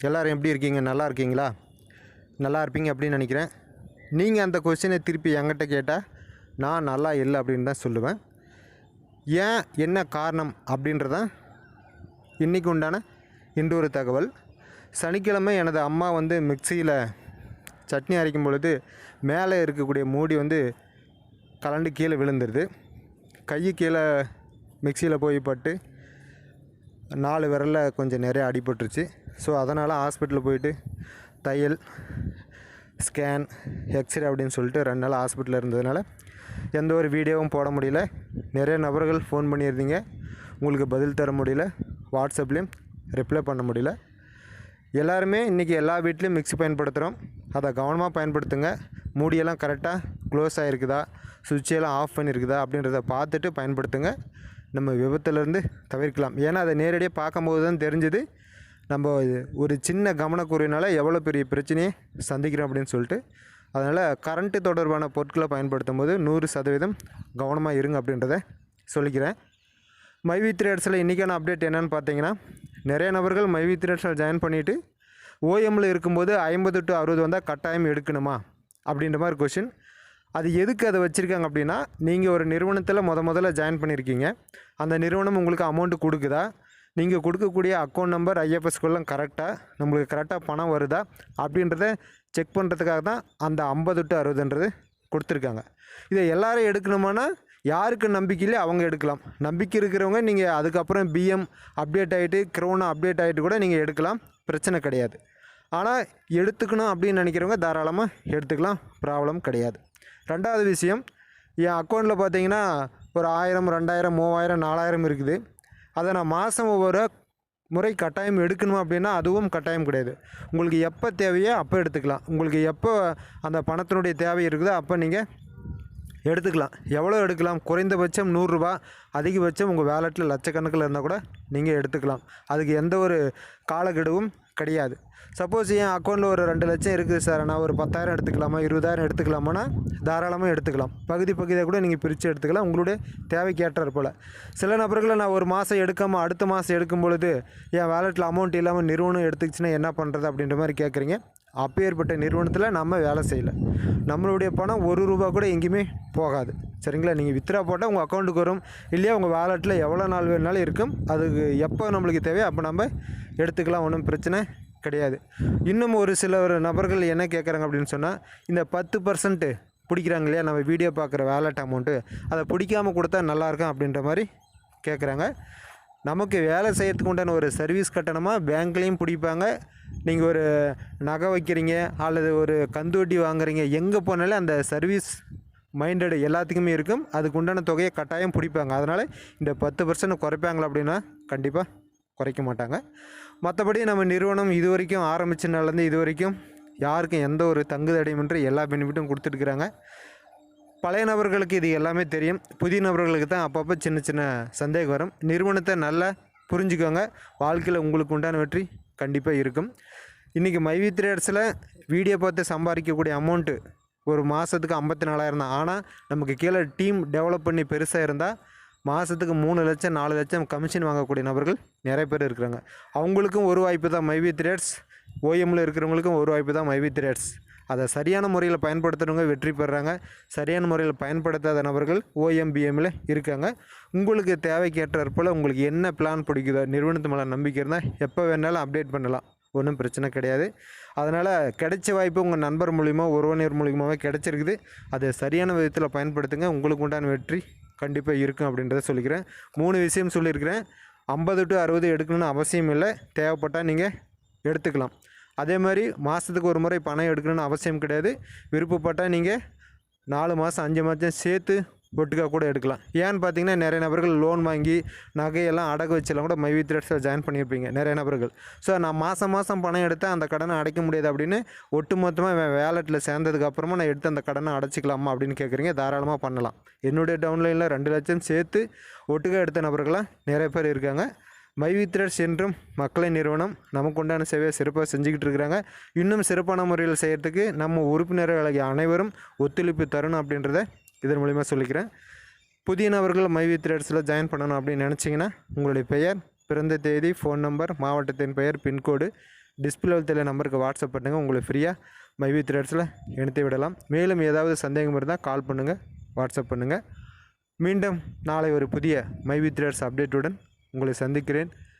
எல்லோரும் எப்படி இருக்கீங்க? நல்லா இருக்கீங்களா? நல்லா இருப்பீங்க அப்படின்னு நினைக்கிறேன். நீங்கள் அந்த கொஸ்டினை திருப்பி என்கிட்ட கேட்டால் நான் நல்லா இல்லை அப்படின்னு தான் சொல்லுவேன். ஏன் என்ன காரணம் அப்படின்றதான் இன்றைக்கு உண்டான இன்றொரு தகவல். சனிக்கிழமை எனது அம்மா வந்து மிக்சியில் சட்னி அரைக்கும் பொழுது மேலே இருக்கக்கூடிய மூடி வந்து கலண்டு கீழே விழுந்துருது. கை கீழே மிக்சியில் போய் பட்டு நாலு விரலில் கொஞ்சம் நிறைய அடிபட்டுருச்சு. ஸோ அதனால் ஹாஸ்பிட்டலில் போயிட்டு தையல் ஸ்கேன் எக்ஸ்ரே அப்படின்னு சொல்லிட்டு ரெண்டு நாள் ஹாஸ்பிட்டலில் இருந்ததுனால எந்த ஒரு வீடியோவும் போட முடியல. நிறைய நபர்கள் ஃபோன் பண்ணியிருந்தீங்க. உங்களுக்கு பதில் தர முடியல. வாட்ஸ்அப்லேயும் ரிப்ளை பண்ண முடியல. எல்லாருமே இன்றைக்கி எல்லா வீட்லேயும் மிக்ஸி பயன்படுத்துகிறோம் அதை கவனமாக பயன்படுத்துங்க. மூடியெல்லாம் கரெக்டாக க்ளோஸ் ஆகிருக்குதா சுவிட்செல்லாம் ஆஃப் பண்ணியிருக்குதா? அப்படின்றத பார்த்துட்டு பயன்படுத்துங்க. நம்ம விபத்துலேருந்து தவிர்க்கலாம். ஏன்னா அதை நேரடியாக பார்க்கும்போது தான் தெரிஞ்சுது. நம்ம ஒரு சின்ன கவனக்குறையினால் எவ்வளோ பெரிய பிரச்சனையை சந்திக்கிறோம் அப்படின்னு சொல்லிட்டு அதனால் கரண்ட்டு தொடர்பான பொருட்களை பயன்படுத்தும் போது நூறு சதவீதம் கவனமாக இருங்க அப்படின்றத சொல்லிக்கிறேன். மைவி த்ரேட்ஸில் இன்றைக்கான அப்டேட் என்னென்னு பார்த்தீங்கன்னா நிறைய நபர்கள் மைவி த்ரேட்ஸில் ஜாயின் பண்ணிவிட்டு ஓஎம்மில் இருக்கும்போது ஐம்பது டு அறுபது வந்தால் கட்டாயம் எடுக்கணுமா? அப்படின்ற மாதிரி கொஷின் அது எதுக்கு அதை வச்சுருக்காங்க அப்படின்னா நீங்கள் ஒரு நிறுவனத்தில் முத முதல்ல ஜாயின் பண்ணியிருக்கீங்க அந்த நிறுவனம் உங்களுக்கு அமௌண்ட்டு கொடுக்குதா? நீங்கள் கொடுக்கக்கூடிய அக்கௌண்ட் நம்பர் ஐஎஃப்எஸ்குள்ளே கரெக்டாக நம்மளுக்கு கரெக்டாக பணம் வருதா? அப்படின்றத செக் பண்ணுறதுக்காக தான் அந்த ஐம்பது டு அறுபதுன்றது கொடுத்துருக்காங்க. இதை எல்லாரும் எடுக்கணுமானா யாருக்கு நம்பிக்கையிலே அவங்க எடுக்கலாம். நம்பிக்கை இருக்கிறவங்க நீங்கள் அதுக்கப்புறம் பிஎம் அப்டேட் ஆகிட்டு க்ரோனா அப்டேட் ஆகிட்டு கூட நீங்கள் எடுக்கலாம். பிரச்சனை கிடையாது. ஆனால் எடுத்துக்கணும் அப்படின்னு நினைக்கிறவங்க தாராளமாக எடுத்துக்கலாம். ப்ராப்ளம் கிடையாது. ரெண்டாவது விஷயம் என் அக்கௌண்ட்டில் பார்த்தீங்கன்னா ஒரு ஆயிரம் ரெண்டாயிரம் மூவாயிரம் நாலாயிரம் இருக்குது. அதை நான் மாதம் ஒவ்வொரு முறை கட்டாயம் எடுக்கணும் அப்படின்னா அதுவும் கட்டாயம் கிடையாது. உங்களுக்கு எப்போ தேவையோ அப்போ எடுத்துக்கலாம். உங்களுக்கு எப்போ அந்த பணத்தினுடைய தேவை இருக்குதோ அப்போ நீங்கள் எடுத்துக்கலாம். எவ்வளோ எடுக்கலாம்? குறைந்தபட்சம் நூறுரூபா அதிகபட்சம் உங்கள் வேலெட்டில் லட்சக்கணக்கில் இருந்தால் கூட நீங்கள் எடுத்துக்கலாம். அதுக்கு எந்த ஒரு காலக்கெடுவும் கிடையாது. சப்போஸ் என் அக்கௌண்ட்டில் ஒரு ரெண்டு லட்சம் இருக்குது சார் நான் ஒரு பத்தாயிரம் எடுத்துக்கலாமா இருபதாயிரம் எடுத்துக்கலாமான்னா தாராளமாக எடுத்துக்கலாம். பகுதி பகுதியாக கூட நீங்கள் பிரித்து எடுத்துக்கலாம். உங்களுடைய தேவைக்கு போல். சில நபர்களை நான் ஒரு மாதம் எடுக்காமல் அடுத்த மாதம் எடுக்கும் பொழுது என் வேலெட்டில் அமௌண்ட் இல்லாமல் நிறுவனம் எடுத்துக்கிச்சுன்னா என்ன பண்ணுறது அப்படின்ற மாதிரி கேட்குறீங்க அப்பேற்பட்ட நிறுவனத்தில் நம்ம வேலை செய்யலை. நம்மளுடைய பணம் ஒரு ரூபா கூட எங்கேயுமே போகாது. சரிங்களா? நீங்கள் வித்ரா போட்டால் உங்கள் அக்கௌண்ட்டுக்கு வரும். இல்லையா உங்கள் வேலெட்டில் எவ்வளோ நாள் வேணுனாலும் இருக்கும். அதுக்கு எப்போ நம்மளுக்கு தேவையோ அப்போ நம்ம எடுத்துக்கலாம். ஒன்றும் பிரச்சனை கிடையாது. இன்னும் ஒரு சில ஒரு நபர்கள் என்ன கேட்குறாங்க அப்படின்னு சொன்னால் இந்த பத்து பர்சன்ட்டு பிடிக்கிறாங்க இல்லையா? நம்ம வீடியோ பார்க்குற வேலட் அமௌண்ட்டு அதை பிடிக்காமல் கொடுத்தா நல்லாயிருக்கும் அப்படின்ற மாதிரி கேட்குறாங்க நமக்கு வேலை செய்கிறதுக்கு உண்டான ஒரு சர்வீஸ் கட்டணமாக பேங்க்லேயும் பிடிப்பாங்க. நீங்கள் ஒரு நகை வைக்கிறீங்க அல்லது ஒரு கந்து வட்டி வாங்குறீங்க எங்கே போனாலும் அந்த சர்வீஸ் மைண்டடு எல்லாத்துக்குமே இருக்கும். அதுக்கு உண்டான தொகையை கட்டாயம் பிடிப்பாங்க. அதனால் இந்த பத்து பர்சன்ட் குறைப்பாங்களா அப்படின்னா கண்டிப்பாக குறைக்க மாட்டாங்க. மற்றபடி நம்ம நிறுவனம் இது வரைக்கும் ஆரம்பித்த நாள்லேருந்து இது வரைக்கும் யாருக்கும் எந்த ஒரு தங்குதடையுமின்றி எல்லா பெனிஃபிட்டும் கொடுத்துருக்குறாங்க பழைய நபர்களுக்கு இது எல்லாமே தெரியும். புதிய நபர்களுக்கு தான் அப்பப்போ சின்ன சின்ன சந்தேகம் வரும். நிறுவனத்தை நல்லா புரிஞ்சுக்கோங்க. வாழ்க்கையில் உங்களுக்கு உண்டான வெற்றி கண்டிப்பாக இருக்கும். இன்றைக்கி மைவி த்ரேட்ஸில் வீடியோ பார்த்து சம்பாதிக்கக்கூடிய அமௌண்ட்டு ஒரு மாதத்துக்கு ஐம்பத்தி நாலாயிரம் தான். ஆனால் நமக்கு கீழே டீம் டெவலப் பண்ணி பெருசாக இருந்தால் மாதத்துக்கு மூணு லட்சம் நாலு லட்சம் கமிஷன் வாங்கக்கூடிய நபர்கள் நிறைய பேர் இருக்கிறாங்க. அவங்களுக்கும் ஒரு வாய்ப்பு தான் மைவி த்ரேட்ஸ். ஓஎம்மில் இருக்கிறவங்களுக்கும் ஒரு வாய்ப்பு தான் மைவி த்ரேட்ஸ். அதை சரியான முறையில் பயன்படுத்துகிறவங்க வெற்றி பெறுறாங்க சரியான முறையில் பயன்படுத்தாத நபர்கள் ஓஎம்பிஎம்மில் இருக்காங்க. உங்களுக்கு தேவைக்கேற்றாற்போல் உங்களுக்கு என்ன பிளான் பிடிக்குதோ நிறுவனத்து மேலே நம்பிக்கை இருந்தால் எப்போ வேணாலும் அப்டேட் பண்ணலாம். ஒன்றும் பிரச்சனை கிடையாது. அதனால் கிடைச்ச வாய்ப்பு உங்கள் நண்பர் மூலிமா உறவினர் மூலியமாகவே கிடைச்சிருக்குது. அதை சரியான விதத்தில் பயன்படுத்துங்க. உங்களுக்கு உண்டான வெற்றி கண்டிப்பாக இருக்கும் அப்படின்றத சொல்லிக்கிறேன். மூணு விஷயம் சொல்லியிருக்கிறேன். ஐம்பது டு அறுபது எடுக்கணும்னு அவசியம் இல்லை. தேவைப்பட்டால் நீங்கள் எடுத்துக்கலாம். அதே மாதிரி மாதத்துக்கு ஒரு முறை பணம் எடுக்கணும்னு அவசியம் கிடையாது. விருப்பப்பட்டால் நீங்கள் நாலு மாதம் அஞ்சு மாதம் சேர்த்து ஒட்டுக்காக கூட எடுக்கலாம். ஏன்னு பார்த்தீங்கன்னா நிறைய நபர்கள் லோன் வாங்கி நகையெல்லாம் அடகு வச்செல்லாம் கூட மைவி த்ரெட்ஸில் ஜாயின் பண்ணியிருப்பீங்க நிறைய நபர்கள். ஸோ நான் மாதம் மாதம் பணம் எடுத்தால் அந்த கடனை அடைக்க முடியாது அப்படின்னு ஒட்டு மொத்தமாக வேலெட்டில் சேர்ந்ததுக்கப்புறமா நான் எடுத்து அந்த கடனை அடைச்சிக்கலாமா அப்படின்னு கேட்குறீங்க தாராளமாக பண்ணலாம். என்னுடைய டவுன்லைனில் ரெண்டு லட்சம் சேர்த்து ஒட்டுக்கா எடுத்த நபர்களாக நிறைய பேர் இருக்காங்க. மைவித்ரட்ஸ் என்றும் மக்களை நிறுவனம் நமக்குண்டான சேவையை சிறப்பாக செஞ்சுக்கிட்டு இருக்கிறாங்க இன்னும் சிறப்பான முறையில் செய்கிறதுக்கு நம்ம உறுப்பினர்களாகிய அனைவரும் ஒத்துழைப்பு தரணும் அப்படின்றத இதன் மூலிமா சொல்லிக்கிறேன். புதிய நபர்கள் மைவித்ரட்ஸில் ஜாயின் பண்ணணும் அப்படின்னு நினச்சிங்கன்னா உங்களுடைய பெயர் பிறந்த தேதி ஃபோன் நம்பர் மாவட்டத்தின் பெயர் பின்கோடு டிஸ்பிளே தெரிய நம்பருக்கு வாட்ஸ்அப் பண்ணுங்கள் உங்களை ஃப்ரீயாக மைவி த்ரெட்ஸில் விடலாம். மேலும் ஏதாவது சந்தேகம் இருந்தால் கால் பண்ணுங்கள் வாட்ஸ்அப் பண்ணுங்கள் மீண்டும் நாளை ஒரு புதிய மைவி த்ரெட்ஸ் அப்டேட்டுடன் உங்களை சந்திக்கிறேன்.